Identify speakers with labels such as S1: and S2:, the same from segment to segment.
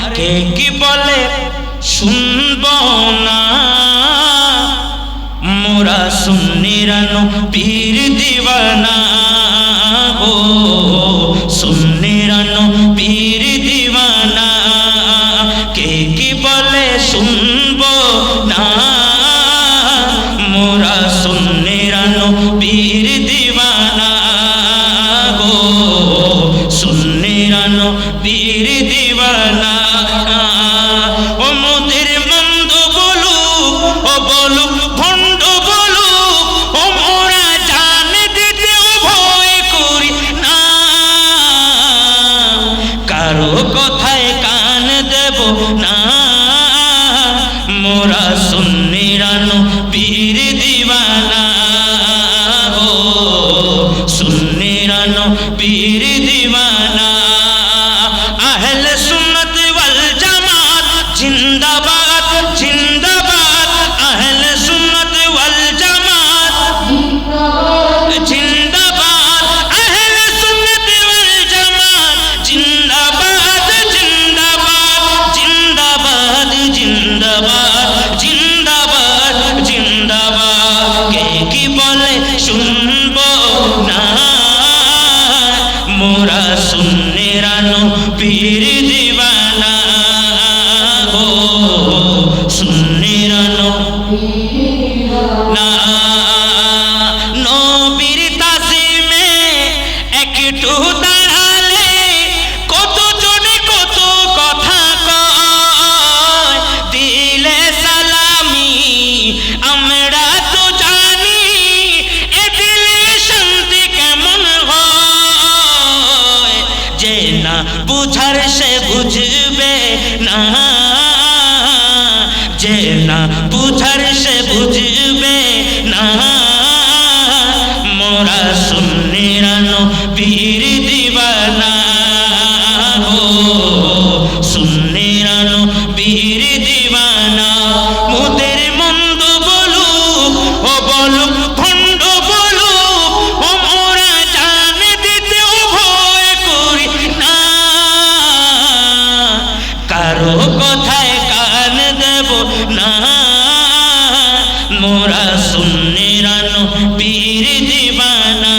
S1: কে কি বলে? শুনব না। মোরা সুন্নিরানো পীর দিবানা। মোরা সুন্নিরানো বীর দিওয়ানা। জিন্দাবাদ জিন্দাবাদ জিন্দাবাদ। কে কি বলে শুনব না? মোরা সুন্নেরানো পীর দিবানা। ও সুন্নেরানো পীর সুন্নিরানো পীর দিবানা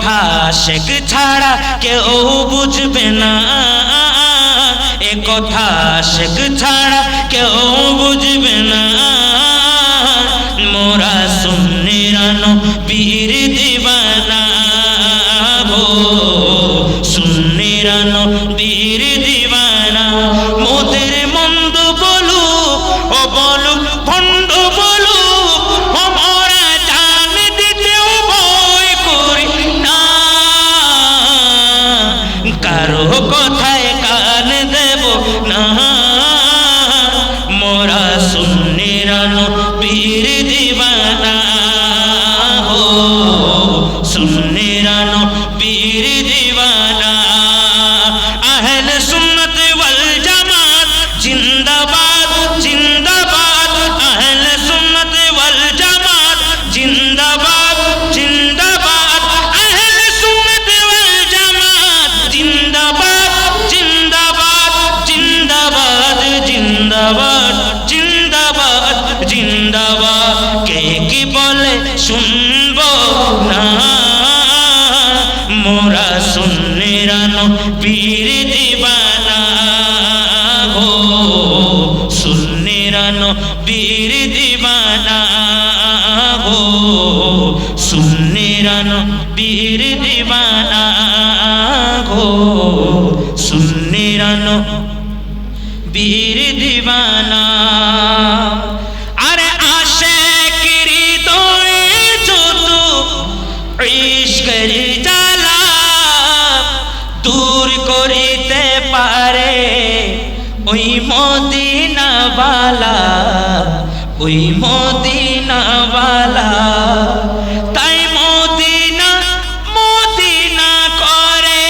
S1: কথা শেখ ছাড়া কেউ বুঝবে না। এ কথা শেখ ছাড়া কেউ বুঝবে না। মোরা সুন্নিরানো বীর দিবানা। ভো সুন্নিরানো বীর কেন বীর দিবানা হো সুন্নিরান বীর দিবানা হো সুন্নিরান বীর দিবানা ওই মদিনাওয়ালা ওই মদিনাওয়ালা। তাই মদিনা মদিনা করে।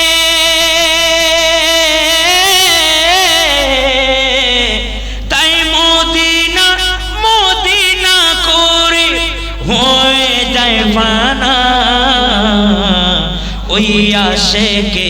S1: তাই মদিনা মদিনা করে হয়ে যায় মানা। ওই আশে কে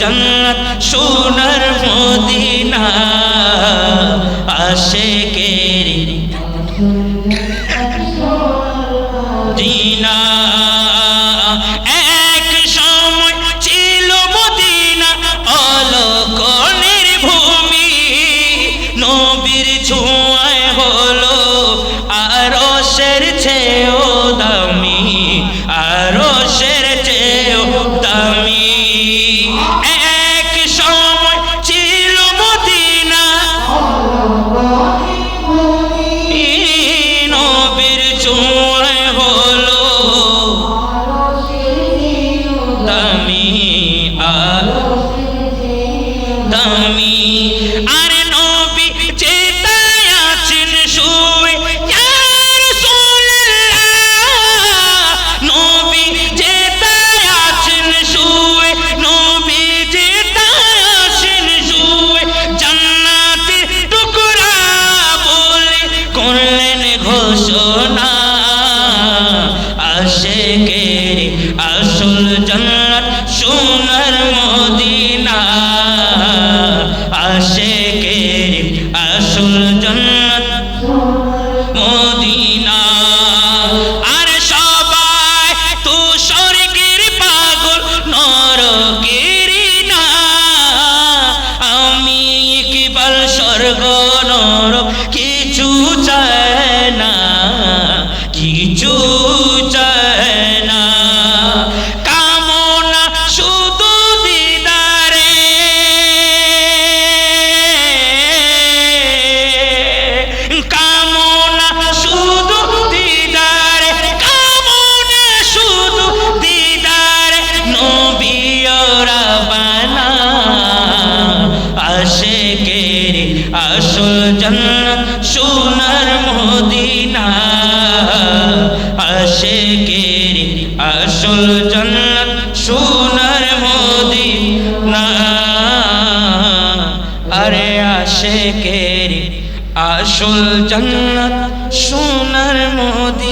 S1: জন্নত সোনার মদিনা আশেকেরি দিনা Oh. জান্নাত সোনার মদিনা। আরে আশেকের আসল জান্নাত সোনার মদিনা।